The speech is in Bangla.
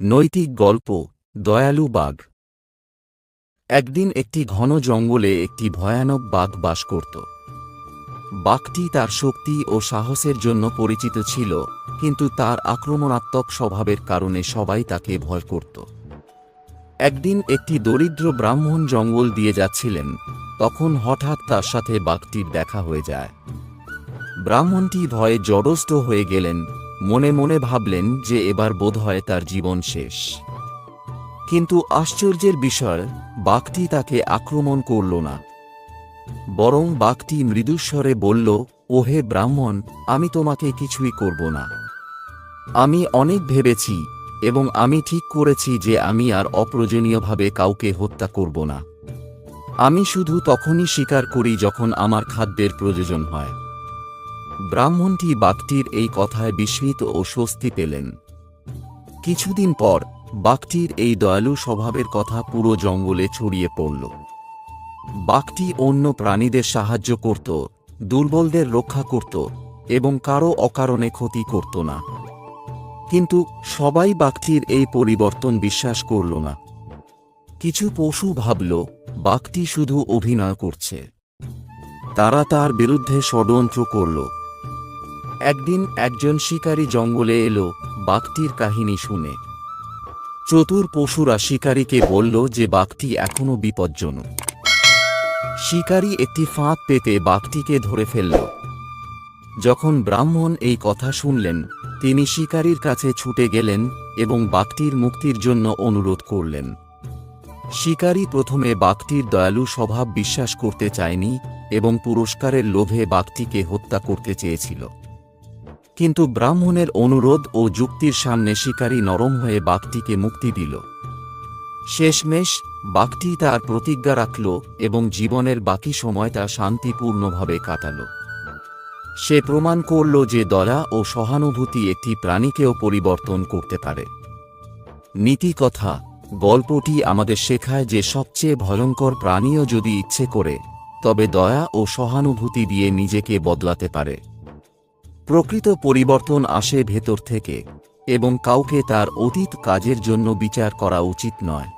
নৈতিক গল্প, দয়ালু বাঘ। একদিন একটি ঘন জঙ্গলে একটি ভয়ানক বাঘ বাস করত। বাঘটি তার শক্তি ও সাহসের জন্য পরিচিত ছিল, কিন্তু তার আক্রমণাত্মক স্বভাবের কারণে সবাই তাকে ভয় করত। একদিন একটি দরিদ্র ব্রাহ্মণ জঙ্গল দিয়ে যাচ্ছিলেন, তখন হঠাৎ তার সাথে বাঘটির দেখা হয়ে যায়। ব্রাহ্মণটি ভয়ে জড়স্থ হয়ে গেলেন মনে মনে ভাবলেন যে এবার বোধহয় তার জীবন শেষ। কিন্তু আশ্চর্যের বিষয়, বাঘটি তাকে আক্রমণ করল না। বরং বাঘটি মৃদুস্বরে বলল, ওহে ব্রাহ্মণ, আমি তোমাকে কিছুই করব না। আমি অনেক ভেবেছি এবং আমি ঠিক করেছি যে আমি আর অপ্রয়োজনীয়ভাবে কাউকে হত্যা করব না। আমি শুধু তখনই স্বীকার করি যখন আমার খাদ্যের প্রয়োজন হয়। ব্রাহ্মণটি বাঘটির এই কথায় বিস্মিত ও স্বস্তি পেলেন। কিছুদিন পর বাঘটির এই দয়ালু স্বভাবের কথা পুরো জঙ্গলে ছড়িয়ে পড়ল। বাঘটি অন্য প্রাণীদের সাহায্য করত, দুর্বলদের রক্ষা করত এবং কারও অকারণে ক্ষতি করত না। কিন্তু সবাই বাঘটির এই পরিবর্তন বিশ্বাস করল না। কিছু পশু ভাবল, বাঘটি শুধু অভিনয় করছে। তারা তার বিরুদ্ধে ষড়যন্ত্র করল। একদিন একজন শিকারী জঙ্গলে এলো, বাঘটির কাহিনী শুনে। চতুর পশুরা শিকারীকে বলল যে বাঘটি এখনও বিপজ্জনক। শিকারী একটি ফাঁদ পেতে বাঘটিকে ধরে ফেলল। যখন ব্রাহ্মণ এই কথা শুনলেন, তিনি শিকারীর কাছে ছুটে গেলেন এবং বাঘটির মুক্তির জন্য অনুরোধ করলেন। শিকারী প্রথমে বাঘটির দয়ালু স্বভাব বিশ্বাস করতে চায়নি এবং পুরস্কারের লোভে বাঘটিকে হত্যা করতে চেয়েছিল। কিন্তু ব্রাহ্মণের অনুরোধ ও যুক্তির সামনে শিকারী নরম হয়ে বাঘটিকে মুক্তি দিল। শেষমেশ, বাঘটি তার প্রতিজ্ঞা রাখল এবং জীবনের বাকি সময়টা শান্তিপূর্ণভাবে কাটাল। সে প্রমাণ করল যে দয়া ও সহানুভূতি একটি প্রাণীকেও পরিবর্তন করতে পারে। নীতি কথা, গল্পটি আমাদের শেখায় যে সবচেয়ে ভয়ঙ্কর প্রাণীও যদি ইচ্ছে করে, তবে দয়া ও সহানুভূতি দিয়ে নিজেকে বদলাতে পারে। প্রকৃত পরিবর্তন আসে ভেতর থেকে, এবং কাউকে তার অতীত কাজের জন্য বিচার করা উচিত নয়।